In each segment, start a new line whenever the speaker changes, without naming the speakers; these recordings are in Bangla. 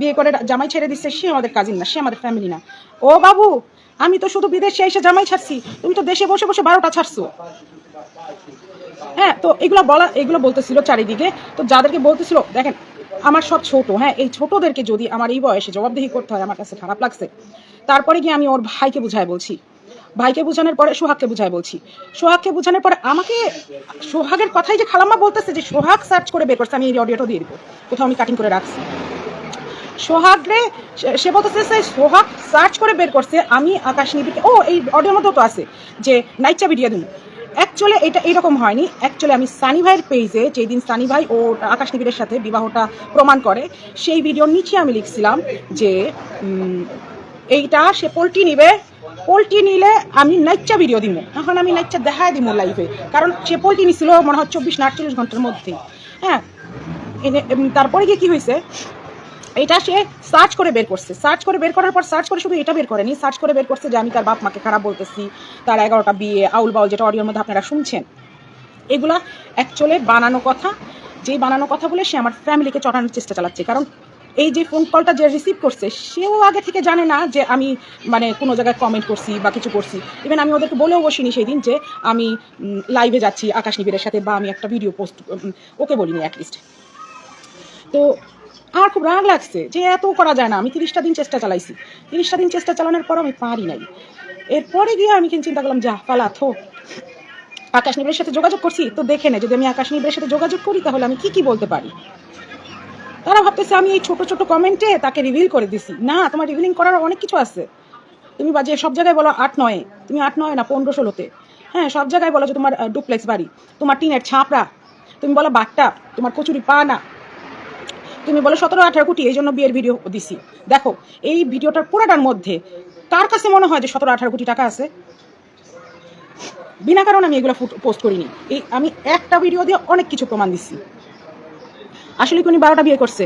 বিয়ে করে জামাই ছেড়ে দিচ্ছে, সে আমাদের কাজিন না, সে আমাদের ফ্যামিলি না। ও বাবু, আমি তো শুধু বিদেশে এসে জামাই ছাড়ছি, তুমি তো দেশে বসে বসে বারোটা ছাড়ছো। হ্যাঁ তো এগুলো বলা, এগুলো বলতেছিল চারিদিকে, তো যাদেরকে বলতেছিল, দেখেন, আমার সব ছোট হ্যাঁ এই ছোটদেরকে যদি আমার এই বয়সে জবাবদিহি করতে হয়, আমার কাছে খারাপ লাগছে। তারপরে গিয়ে আমি ওর ভাইকে বুঝায় বলছি। ভাইকে বোঝানোর পরে সোহাগকে বুঝায় বলছি। সোহাগকে বোঝানোর পরে আমাকে, সোহাগের কথাই যে খালাম্মা বলতেছে যে সোহাগ সার্চ করে বের করছে, আমি এই অডিওটা দিয়ে দিব। কোথাও আমি কাটিং করে রাখছি। সোহাগ রে সে- বলতেছে যে সোহাগ সার্চ করে বের করছে। আমি আকাশ নিবিকে ও, এই অডিওর মধ্যেও তো আছে যে নাইচা ভিডিও দিন। অ্যাকচুয়ালি এটা এইরকম হয়নি। অ্যাকচুয়ালি আমি সানি ভাইয়ের পেজে যেই দিন সানি ভাই ও আকাশ নিবিড়ের সাথে বিবাহটা প্রমাণ করে, সেই ভিডিওর নিচে আমি লিখছিলাম যে এইটা সে পোলট্রি নিবে। পোলট্রি নিলে আমি নাইচা ভিডিও দিব এখন আমি নাইচা দেখায় দিব লাইফে কারণ সে পোলট্রি নিছিল মনে হয় চব্বিশ না আটচল্লিশ ঘণ্টার মধ্যে হ্যাঁ তারপরে গিয়ে কী হয়েছে? এটা সে সার্চ করে বের করছে। সার্চ করে বের করার পর সার্চ করে শুধু এটা বের করেনি সার্চ করে বের করছে যে আমি তার বাপ মাকে খারাপ বলতেছি, তার এগারোটা বিয়ে, আউল বাউল যেটা অডিওর মধ্যে আপনারা শুনছেন। এগুলা অ্যাকচুয়ালি বানানো কথা, যেই বানানো কথা বলে সে আমার ফ্যামিলিকে চটানোর চেষ্টা চালাচ্ছে। কারণ এই যে ফোন কলটা যে রিসিভ করছে, সেও আগে থেকে জানে না যে আমি মানে কোনো জায়গায় কমেন্ট করছি বা কিছু করছি। ইভেন আমি ওদেরকে বলেও বসিনি সেই দিন যে আমি লাইভে যাচ্ছি, আকাশ নিবিড়ের সাথে বা আমি একটা ভিডিও পোস্ট ওকে বলিনি অ্যাটলিস্ট তো আমার খুব রাগ লাগছে যে এত করা যায় না। আমি তিরিশটা দিন চেষ্টা চালাইছি। তিরিশটা দিন চেষ্টা চালানোর পর আমি পারি নাই। এরপরে গিয়ে আমি কিন্তু চিন্তা করলাম, যা, পালা, থো। আকাশ নিবিড়ের সাথে যোগাযোগ করছি, তো দেখে নে। যদি আমি আকাশ নিবিড়ের সাথে যোগাযোগ করি, তাহলে আমি কি কি বলতে পারি? তারা ভাবতেছে, আমি এই ছোট ছোট কমেন্টে তাকে রিভিল করে দিছি। না, তোমার রিভিলিং করার অনেক কিছু আছে। তুমি বাজে, সব জায়গায় বলো আট নয়। তুমি আট নয় না, পনেরো, ষোলোতে। হ্যাঁ সব জায়গায় বলো যে তোমার ডুপ্লেক্স বাড়ি। তোমার টিনের ছাপড়া। তুমি বলো বাট্টা। তোমার কচুরি পা না তুমি বলো সতেরো, আঠারো কোটি, এই জন্য বিয়ের ভিডিও দিছি। দেখো, এই ভিডিওটার পুরাটার মধ্যে কার কাছে মনে হয় যে সতেরো, আঠারো কোটি টাকা আছে? বিনা কারণে আমি এগুলো পোস্ট করিনি। এই আমি একটা ভিডিও দিয়ে অনেক কিছু প্রমাণ দিচ্ছি আসলে কি উনি বারোটা বিয়ে করছে?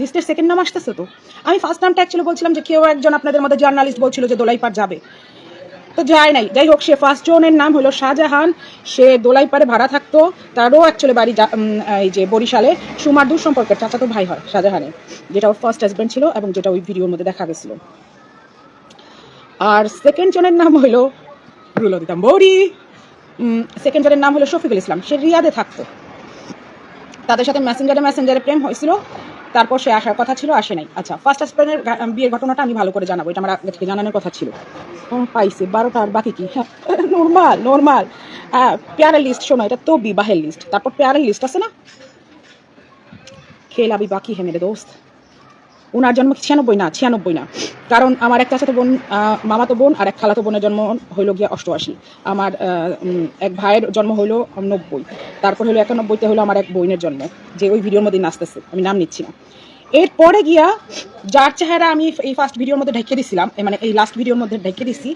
লিস্টের সেকেন্ড নাম আসতেছে তো। আমি ফার্স্ট নামটা অ্যাকচুয়ালি বলছিলাম যে কেউ একজন আপনাদের মধ্যে জার্নালিস্ট বলছিল যে দোলাইপার যাবে। তো যায় নাই। যাই হোক, সে ফার্স্ট জনের নাম হলো শাহজাহান। সে দোলাইপারে ভাড়া থাকতো, তারও অ্যাকচুয়ালি বাড়ি এই যে বরিশালে। সুমার দূর সম্পর্কের চাচাতো ভাই হয় শাহজাহানের, যেটা ওর ফার্স্ট হাজব্যান্ড ছিল এবং যেটা ওই ভিডিওর মধ্যে দেখা গেছিল। আর সেকেন্ড জনের নাম হলো রুল দিতাম বৌরি সেকেন্ড জনের নাম হলো শফিকুল ইসলাম। সে রিয়াদে থাকতো। তাদের সাথে মেসেঞ্জারে মেসেঞ্জারে প্রেম হয়েছিল। তারপর সে আসার কথা ছিল, আসে নাই। আচ্ছা ফার্স্ট হাজব্যান্ডের বিয়ের ঘটনাটা আমি ভালো করে জানাব, এটা আমার আগে থেকে জানানোর কথা ছিল। পাইছে, বারোটা আর বাকি কি? হ্যাঁ নর্মাল নর্মাল হ্যাঁ পেয়ারের লিস্ট শোনো, এটা তো বিবাহের লিস্ট তারপর পেয়ারের লিস্ট আছে না? খেলাবি বাকি হে মেরে দোস্ত। ওনার জন্ম ছিয়ানব্বই না ছিয়ানব্বই না। কারণ আমার এক চাচাতো বোন মামাতো বোন আর এক খালাতো বোনের জন্ম হইল গিয়া অষ্টআশি। আমার এক ভাইয়ের জন্ম হইল নব্বই। তারপর হলো একানব্বইতে হলো আমার এক বোনের জন্ম, যে ওই ভিডিওর মধ্যে নাচতেছে, আমি নাম নিচ্ছি না। এরপরে গিয়া যার চেহারা আমি এই ফার্স্ট ভিডিওর মধ্যে ঢেকে দিছিলাম মানে এই লাস্ট ভিডিওর মধ্যে ঢেকে দিছি,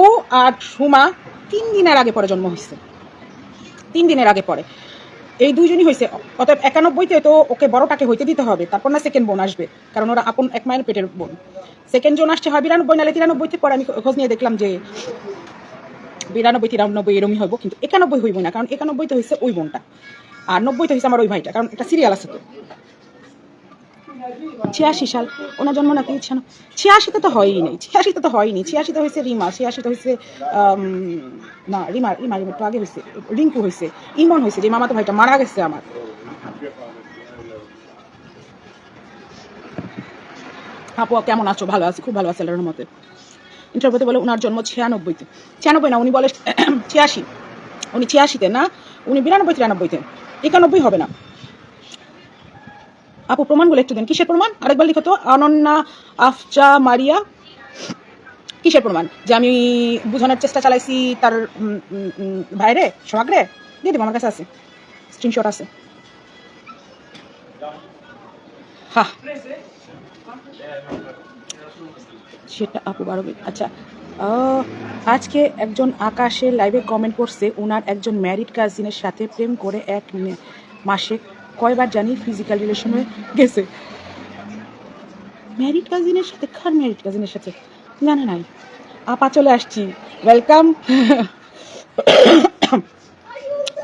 ও আর সুমা তিন দিনের আগে পরে জন্ম হয়েছে তিন দিনের আগে পরে। এই দুইজনই হয়েছে অতএব একানব্বইতে তো ওকে বড়টাকে হইতে দিতে হবে, তারপর না সেকেন্ড বোন আসবে, কারণ ওরা আপন এক মায়ের পেটের বোন। সেকেন্ড জোন আসছে, হয় বিরানব্বই নালে তিরানব্বইতে পরে আমি খোঁজ নিয়ে দেখলাম যে বিরানব্বই, তিরানব্বই এরমই হইব, কিন্তু একানব্বই হইব না, কারণ একানব্বইতে হয়েছে ওই বোনটা, আর নব্বইতে হয়েছে আমার ওই ভাইটা, কারণ একটা সিরিয়াল আছে তো। ছিয়াশি সাল। ওনার জন্ম নাকি ছিয়াশিতে তো হয়ই ছিয়াশিতে তো ছিয়াশিতে হয়েছে রিমা, ছিয়াশিতে হয়েছে না, রিমা রিমা রিমা আগে হয়েছে, রিঙ্কু হয়েছে, ইমন হয়েছে যে মামাতো ভাইটা মারা গেছে আমার। আপু, কেমন আছো? ভালো আছি, খুব ভালো আছে মতে ইন্টারভিউতে বলে ওনার জন্ম ছিয়ানব্বইতে। ছিয়ানব্বই না, উনি বলে ছিয়াশি। উনি ছিয়াশিতে না, উনি বিরানব্বই, তিরানব্বইতে। একানব্বই হবে না। আপু, প্রমাণগুলো একটু দেন। কিসের প্রমাণ? আরেকবার লিখো তো। অনন্যা, আফজা, মারিয়া। কিসের প্রমাণ? যে আমি বোঝানোর চেষ্টা চালাইছি তার ভাইরে সোহাগরে? দিয়ে দেবো, আমার কাছে আছে। স্ক্রিনশট আছে। সেটা আপু বারো আচ্ছা আজকে একজন আকাশের লাইভে কমেন্ট করছে। ওনার একজন ম্যারিড কাজিনের সাথে প্রেম করে এক মাসে কয়বার জানি ফিজিক্যাল রিলেশন গেছে। ম্যারিড কাজিনের সাথে, কার ম্যারিড কাজিনের সাথে? জানা নাই। আপা চলে আসছি। Welcome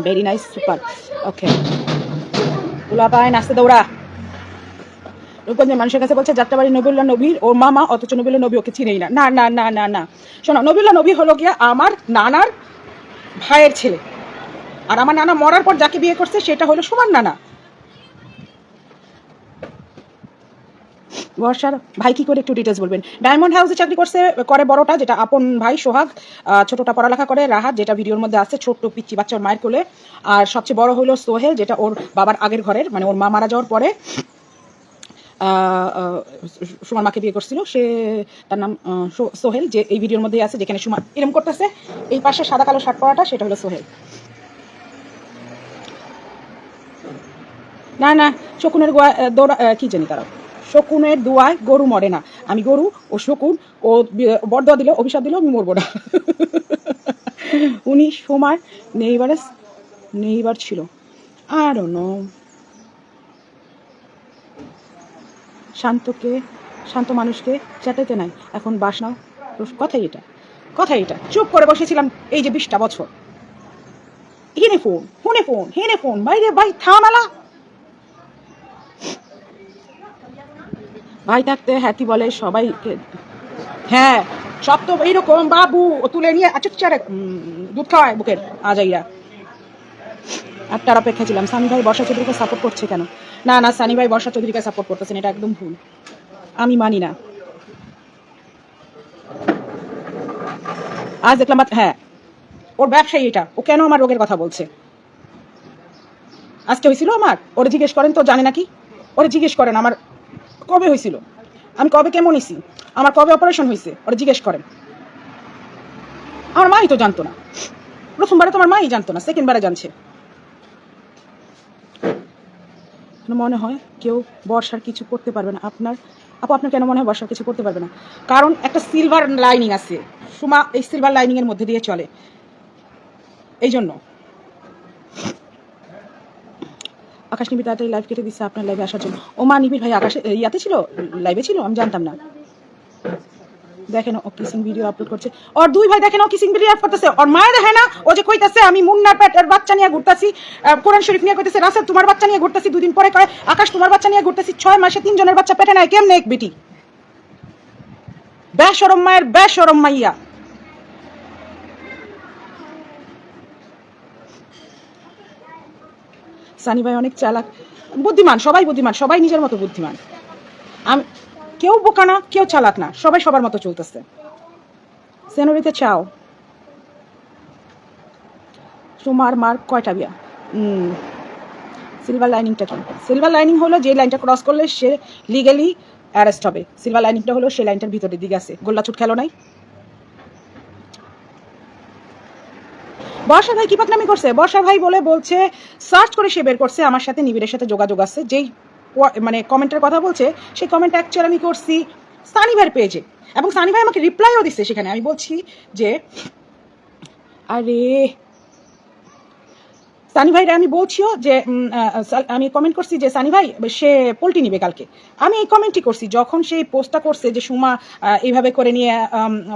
very nice super okay তুলা পায়, নাচতে দৌড়া। রূপগঞ্জের মানুষের কাছে বলছে যাত্রাবাড়ি নবীল্লা নবীর ও মামা, অথচ নবীল্লা নবী ওকে চিনেই না। না না না না না। শোনো নবীল্লা নবী হলো গিয়া আমার নানার ভাইয়ের ছেলে। আর আমার নানা মরার পর যাকে বিয়ে করছে, সেটা হলো সুমান নানা। বর্ষার, ভাই কি করে একটু ডিটেলস বলবেন? ডায়মন্ড হাউসে চাকরি করছে, করে বড়টা, যেটা আপন ভাই সোহাগ ছোটটা পড়ালেখা করে, রাহাত, যেটা ভিডিওর মধ্যে আছে, ছোট্ট পিচ্ছি বাচ্চা ওর মায়ের কোলে। আর সবচেয়ে বড় হলো সোহেল, যেটা ওর বাবার আগের ঘরের মানে ওর মা মারা যাওয়ার পরে সুমার মাকে বিয়ে করছিল। সে, তার নাম সোহেল, যে এই ভিডিওর মধ্যে আছে, যেখানে সুমা এরম করতেছে, এই পাশে সাদা কালো শার্ট পরাটা, সেটা হলো সোহেল। না না, শকুনের গোয়া দৌড়া কি জানি তারা? শকুনের দোয়ায় গরু মরে না। আমি গরু ও শকুন ও বরদোয়া দিলে, অভিশাপ দিলেও আমি মরবো না। উনি সোমার নেইবারে নেইবার ছিল। আর শান্তকে, শান্ত মানুষকে চেটাইতে নাই। এখন বাসনা কথাই এটা। কথাই এটা। চুপ করে বসেছিলাম এই যে বিশটা বছর। হেনে ফোন ফোনে ফোন, হেনে ফোন। বাইরে ভাই থামালা। ভাই থাকতে হ্যাতি বলে, সবাইকে হ্যাঁ সব তো এইরকম, বাবু তুলে নিয়ে আচুচ্চারে দুধ খাওয়ায় বুকের আজাইরা আটটার অপেক্ষা ছিলাম, সানি ভাই বর্ষা চৌধুরীকে সাপোর্ট করছে কেন? না না, সানি ভাই বর্ষা চৌধুরীকে সাপোর্ট করতেছেন, এটা একদম ভুল। আমি মানি না। আজ দেখলাম হ্যাঁ ওর ব্যবসায়ী এটা, ও কেন আমার রোগের কথা বলছে? আজকে হয়েছিল আমার? ওরে জিজ্ঞেস করেন তো, জানে নাকি? ওরে জিজ্ঞেস করেন, আমার কবে হয়েছিল? আমি কবে কেমন হয়েছি? আমার কবে অপারেশন হয়েছে? ওরা জিজ্ঞেস করেন আমার মাই তো জানতো না। প্রথমবারে তো আমার মাই জানতো না সেকেন্ড বারে জানছে মনে হয় কেউ বর্ষার কিছু করতে পারবে না? আপনার আপু, আপনার কেন মনে হয় বর্ষার কিছু করতে পারবে না? কারণ একটা সিলভার লাইনিং আছে। সুমা এই সিলভার লাইনিং এর মধ্যে দিয়ে চলে। এই জন্য। আকাশ নিবিড় তাড়াতাড়ি লাইভ কেটে দিচ্ছে আপনার লাইভে আসার জন্য। ও মা, নিবিড় ভাই, আকাশে ইয়াতে ছিল? লাইভে ছিল? আমি জানতাম না। দেখেন ও কিসিং ভিডিও আপলোড করছে। ওর দুই ভাই দেখেন ও কিসিং ভিডিও আপলোড করতেছে। ওর মায়ের দেখে না, ও যে কইতাছে, আমি মুন্নার পেটের বাচ্চা নিয়ে ঘুরতাছি। কোরআন শরীফ নিয়ে কইতাছে, রাসেল, তোমার বাচ্চা নিয়ে ঘুরতাছি। দুদিন পরে কয়, আকাশ, তোমার বাচ্চা নিয়ে ঘুরতাছি। ছয় মাসে তিনজনের বাচ্চা পেটে নেয় কেমনে এক বেটি? বেসরম মায়ের বেসরম মাইয়া। সানি ভাই অনেক চালাক, বুদ্ধিমান, সবাই বুদ্ধিমান, সবাই নিজের মতো বুদ্ধিমান। আমি কেউ বোকা না, কেউ চালাক না, সবাই সবার মতো চলতেছে। সেনোরিতে চাও। তোমার মার কয়টা বিয়া? সিলভার লাইনিংটা কি? সিলভার লাইনিং হলো যে লাইনটা ক্রস করলে সে লিগালি অ্যারেস্ট হবে। সিলভার লাইনিংটা হলো সেই লাইনটার ভিতরের দিকে আছে। গোল্লা ছুট খেলো নাই? বর্ষা ভাই কি পাকনামি করছে? বর্ষা ভাই বলে বলছে সার্চ করে সে বের করছে, আমার সাথে নিবিড়ের সাথে যোগাযোগ আছে। যেই মানে কমেন্টের কথা বলছে, সেই কমেন্ট অ্যাকচুয়ালি আমি করছি সানি ভাইয়ের পেজে এবং সানি ভাই আমাকে রিপ্লাইও দিচ্ছে সেখানে। আমি বলছি যে, আরে সানি ভাইরা আমি বলছিও যে আমি কমেন্ট করছি যে, সানি ভাই, সে পোল্ট্রি নিবে কালকে। আমি এই কমেন্টই করছি, যখন সেই পোস্টটা করছে যে, সুমা এইভাবে করে নিয়ে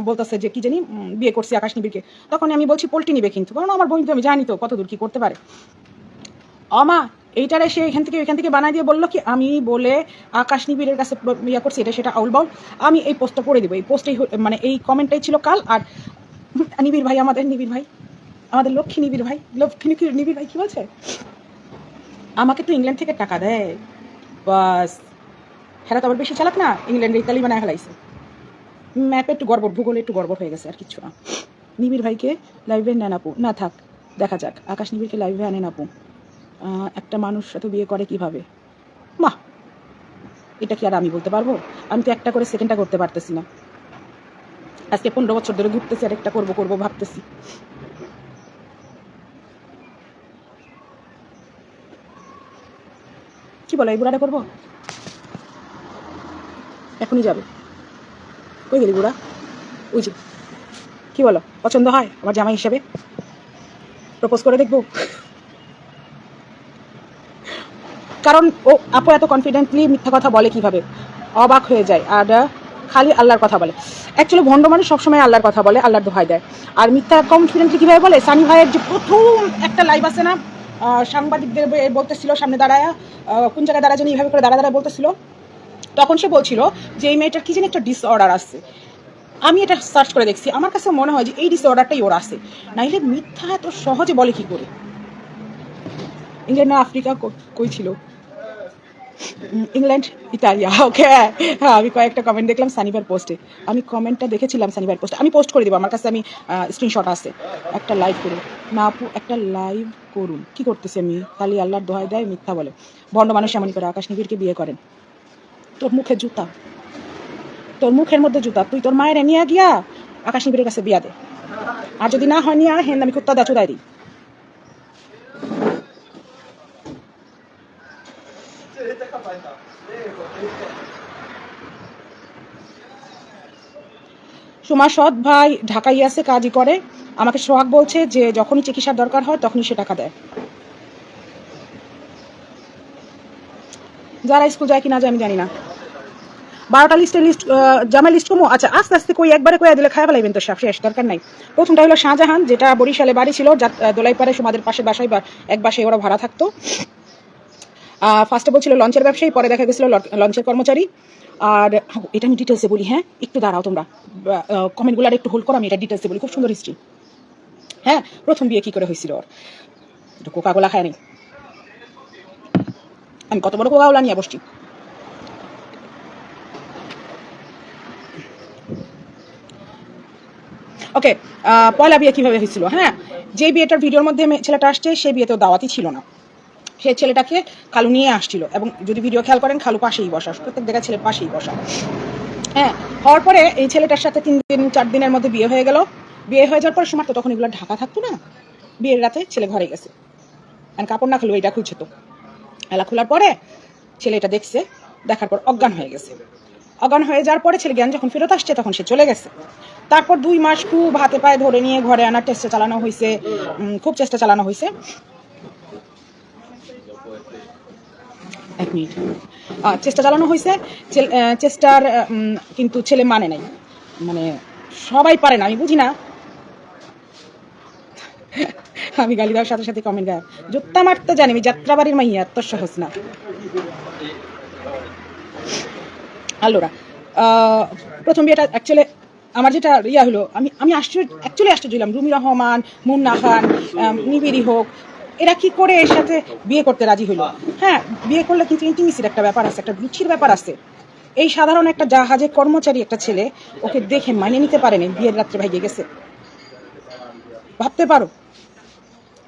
বলতেছে যে, কি জানি বিয়ে করছি আকাশ নিবিড়কে, তখন আমি বলছি পোল্ট্রি নিবে কিন্তু, কারণ আমার বোন তো আমি জানি তো কত দূর কি করতে পারে। আমা এইটারে সে এখান থেকে এখান থেকে বানাই দিয়ে বলল কি, আমি বলে আকাশ নিবিড়ের কাছে ইয়া করছি, এটা সেটা আউল বাউল আমি এই পোস্টটা করে দেবো। এই পোস্টেই মানে এই কমেন্টটাই ছিল কাল, আর নিবিড় ভাই, আমাদের নিবিড় ভাই। আমাদের লক্ষ্মী নিবিড় ভাই, লক্ষ্মী নিবিড় ভাই কি বলছে? আমাকে তো ইংল্যান্ড থেকে টাকা দেয়। বাস। হেরা তো আবার বেশি চালাক না, ইংল্যান্ডে ইতালি বানায় ফেলাইছে। ম্যাপে একটু গড়বড়, ভূগোলে একটু গড়বড় হয়ে গেছে আর কিছু না। নিবিড় ভাইকে লাইভে নেন আপু। না, থাক, দেখা যাক। আকাশ নিবিড়কে লাইভে আনেন আপু। একটা মানুষ এত বিয়ে করে কীভাবে? মা, এটা কি আর আমি বলতে পারব? আমি তো একটা করে সেকেন্ডটা করতে পারতেছি না। আজকে পনেরো বছর ধরে ঘুরতেছি আর একটা করব করব, ভাবতেছি। কি বলো, এই বুড়াটা করব? এখনই যাবে। কই গেলি বুড়া? ওই যে, কি বলো, পছন্দ হয় আমার জামাই হিসাবে? প্রপোজ করে দেখব। কারণ ও আপু এত কনফিডেন্টলি মিথ্যা কথা বলে কীভাবে? অবাক হয়ে যায় আর খালি আল্লাহর কথা বলে। অ্যাকচুয়ালি ভণ্ড মানুষ সবসময় আল্লাহর কথা বলে, আল্লাহর দোহাই দেয়। আর মিথ্যা কনফিডেন্টলি কীভাবে বলে? সানি ভাইয়ের যে প্রথম একটা লাইভ আছে না সাংবাদিকদের বলতেছিল, সামনে দাঁড়ায় কোন জায়গায় দাঁড়ায় যেন এইভাবে করে দাঁড়া দাঁড়া বলতেছিল। তখন সে বলছিল যে, এই মেয়েটার কি যেন একটা ডিসঅর্ডার আছে। আমি এটা সার্চ করে দেখছি। আমার কাছে মনে হয় যে, এই ডিসঅর্ডারটাই ওর আছে। নাইলে মিথ্যা এত সহজে বলে কি করে? ইংল্যান্ড আফ্রিকা কই ছিল? ইংল্যান্ড ইতালিয়া ওকে হ্যাঁ আমি কয়েকটা কমেন্ট দেখলাম সানিবার পোস্টে আমি কমেন্টটা দেখেছিলাম সানিবার পোস্টে আমি পোস্ট করে দেবো, আমার কাছে আমি স্ক্রিনশট আছে। একটা লাইভ করুন। না আপু, একটা লাইভ করুন। কি করতেছি আমি? খালি আল্লাহর দোহাই দেয়, মিথ্যা বলে। বন্ড মানুষ এমন করে, আকাশ নিবিড়কে বিয়ে করেন। তোর মুখে জুতা। তোর মুখের মধ্যে জুতা। তুই তোর মায়ের নিয়ে গিয়া আকাশ নিবিড়ের কাছে বিয়া দে। আর যদি না হয়, নিয়ে হেন আমি কুত্তা দা চুদাই দিই। সুমা সৎ ভাই ঢাকাই আছে, কাজই করে। আমাকে সোহাগ বলছে যে, যখনই চিকিৎসার দরকার হয়, তখনই সে টাকা দেয়। যারা স্কুল যায় কিনা যায় আমি জানি না। বারোটা লিস্টের লিস্ট জামা লিস্ট কমো আচ্ছা আস্তে আস্তে কই, একবারে কয়ে দিলে খায় ফেলাইবেন তো সব শেষ দরকার নাই। প্রথমটা হলো শাহজাহান, যেটা বরিশালে বাড়ি ছিল দোলাইপাড়ে সমাদের পাশে বাসায় বা, এক বাসায় ওরা ভাড়া থাকতো। ফার্স্টে বলছিল লঞ্চের ব্যবসায়ী, পরে দেখা গেছিল লঞ্চের কর্মচারী। আর এটা আমি ডিটেলসে বলি হ্যাঁ একটু দাঁড়াও তোমরা। কমেন্টগুলো আর একটু হোল্ড করো, আমি এটা ডিটেলসে বলি, খুব সুন্দর হিস্ট্রি হ্যাঁ প্রথম বিয়ে কি করে হয়েছিল ওর? একটু কোকাকোলা খায় নি। আমি কত বড় কোকাকোলা নিয়ে বসছি। ওকে পয়লা বিয়ে কীভাবে হয়েছিল হ্যাঁ? যে বিয়েটার ভিডিওর মধ্যে ছেলেটা আসছে সেই বিয়েতেও দাওয়াতি ছিল না। সে ছেলেটাকে খালু নিয়ে আসছিল। এবং যদি ভিডিও খেয়াল করেন, খালু পাশেই বসা। প্রত্যেক জায়গায় ছেলের পাশেই বসা। হ্যাঁ হওয়ার পরে এই ছেলেটার সাথে তিন দিন, চার দিনের মধ্যে বিয়ে হয়ে গেল। বিয়ে হয়ে যাওয়ার পর সময় তো তখন এগুলো ঢাকা থাকতো না। বিয়ের রাতে ছেলে ঘরে গেছে। আর কাপড় না খুলবো এটা খুলছে তো। এলা খোলার পরে ছেলে এটা দেখছে, দেখার পর অজ্ঞান হয়ে গেছে। অজ্ঞান হয়ে যাওয়ার পরে ছেলে জ্ঞান যখন ফেরত আসছে, তখন সে চলে গেছে। তারপর দুই মাস খুব হাতে পায়ে ধরে নিয়ে ঘরে আনার চেষ্টা চালানো হয়েছে খুব চেষ্টা চালানো হয়েছে এক মিনিট চেষ্টা চালানো হয়েছে চেষ্টার কিন্তু ছেলে মানে নাই। মানে সবাই পারে না আমি বুঝি না। আমি গালি দেওয়ার সাথে সাথে কমেন্ট গায় জুত্তা মারতে জানি আমি যাত্রাবাড়ির মাইয়া এত সহজ না। আল্লোরা আহ, প্রথম বিয়েটা অ্যাকচুয়ালি আমার যেটা ইয়া হলো আমি আমি আশ্চর্য অ্যাকচুয়ালি আশ্চর্য হলাম রুমি রহমান মুন্না খান নিবিড়ি হোক এরা কি করে এর সাথে বিয়ে করতে রাজি হইল? হ্যাঁ বিয়ে করলে কিন্তু ইন্টিমিসির একটা ব্যাপার আছে, একটা রুচির ব্যাপার আছে। এই সাধারণ একটা জাহাজে কর্মচারী একটা ছেলে, ওকে দেখে মানিয়ে নিতে পারেনি, বিয়ের রাত্রে ভাইগে গেছে। ভাবতে পারো।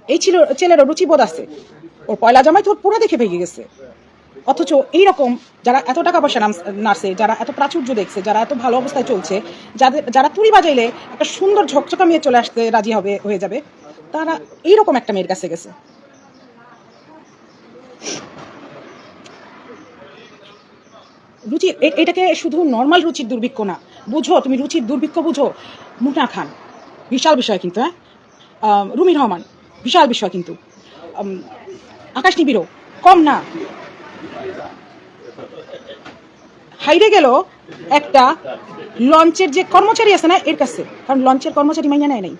এই ছিল ছেলেরও রুচিবোধ আছে। ওর পয়লা জামাই তো পুরো দেখে ভেঙে গেছে। অথচ এইরকম যারা এত টাকা পয়সা নার্সে যারা এত প্রাচুর্য দেখছে, যারা এত ভালো অবস্থায় চলছে, যাদের, যারা তুড়ি বাজাইলে একটা সুন্দর ঝকঝকা মেয়ে চলে আসতে রাজি হবে, হয়ে যাবে। তারা এইরকম একটা মেয়ের কাছে গেছে। রুচি এটাকে শুধু নর্মাল রুচির দুর্ভিক্ষ না, বুঝো, তুমি রুচির দুর্ভিক্ষ বুঝো মুনা খান। বিশাল বিষয় কিন্তু হ্যাঁ? রুমি রহমান, বিশাল বিষয় কিন্তু। আকাশ নিবিড়ও কম না। হাইরে গেল একটা লঞ্চের যে কর্মচারী আছে না, এর কাছে। কারণ লঞ্চের কর্মচারী মাইয়া নেয় নাই।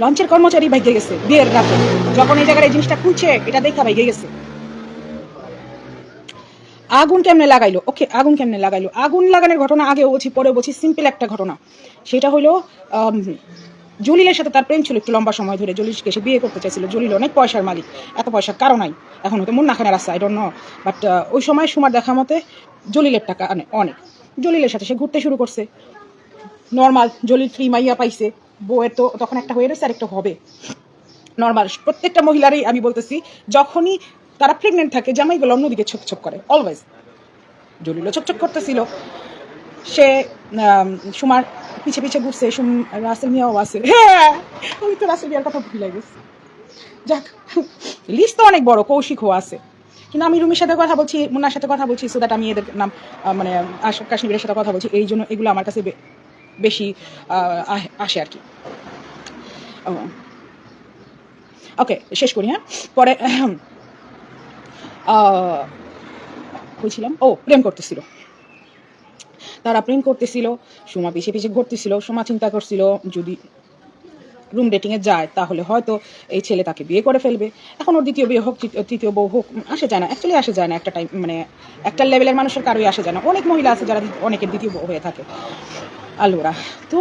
লঞ্চের কর্মচারী ভাইগে গেছে, বিয়ের রাতে। যখন এই জায়গায় এই জিনিসটা খুলছে, এটা দেখা ভাইগে গেছে। আগুন কেমনে লাগাইলো? ওকে, আগুন কেমনে লাগাইলো? আগুন লাগানোর ঘটনা আগেও বলছি পরেও বলছি সিম্পল একটা ঘটনা। সেটা হলো জলিলের সাথে তার প্রেম ছিল একটু লম্বা সময় ধরে। জলিলকে সে বিয়ে করতে চাইছিল। জলিল অনেক পয়সার মালিক। এত পয়সার কারও নাই। এখন হয়তো মুন্না খানের আছে আই ডোন্ট নো বাট ওই সময় সুমার দেখা মতে জলিলের টাকা অনেক। জলিলের সাথে সে ঘুরতে শুরু করছে। নর্মাল জলিল ফ্রি মাইয়া পাইছে। বউয়ের তো তখন একটা হয়ে রয়েছে আর একটা হবে। নর্মাল প্রত্যেকটা মহিলারই আমি বলতেছি, যখনই তারা প্রেগনেন্ট থাকে, জামাইগুলো অন্যদিকে ছোপ ছোপ করে অলওয়েজ জলিলও ছোপ ছোপ করতেছিল। সে সুমার পিছে পিছে ঘুরছে, সুম, রাসেল মিয়াও আছে। হ্যাঁ আমি তো রাসেল মিয়ার কথা ভুলে গেছি। যাক লিস্ট তো অনেক বড়, কৌশিকও আছে। কিন্তু আমি রুমির সাথে কথা বলছি, মুন্নার সাথে কথা বলছি সো দ্যাট আমি এদের নাম মানে আশোক কাশ্মীরের সাথে কথা বলছি, এই জন্য এগুলো আমার কাছে বেশি আসে আর কি। ওকে শেষ করি হ্যাঁ? পরে কইছিলাম? ও, প্রেম করতেছিল। তারা প্রেম করতেছিল, সোমা পিছিয়ে পিছিয়ে ঘুরতেছিল, সোমা চিন্তা করছিল, যদি রুম ডেটিংয়ে যায়, তাহলে হয়তো এই ছেলে তাকে বিয়ে করে ফেলবে। এখন ওর দ্বিতীয় বিয়ে হোক তৃতীয় বউ হোক, আসে যায় না অ্যাকচুয়ালি আসে যায় না একটা টাইম মানে একটা লেভেলের মানুষের কারোই আসে যায় না। অনেক মহিলা আছে যারা অনেকের দ্বিতীয় বউ হয়ে থাকে। আলুরা তো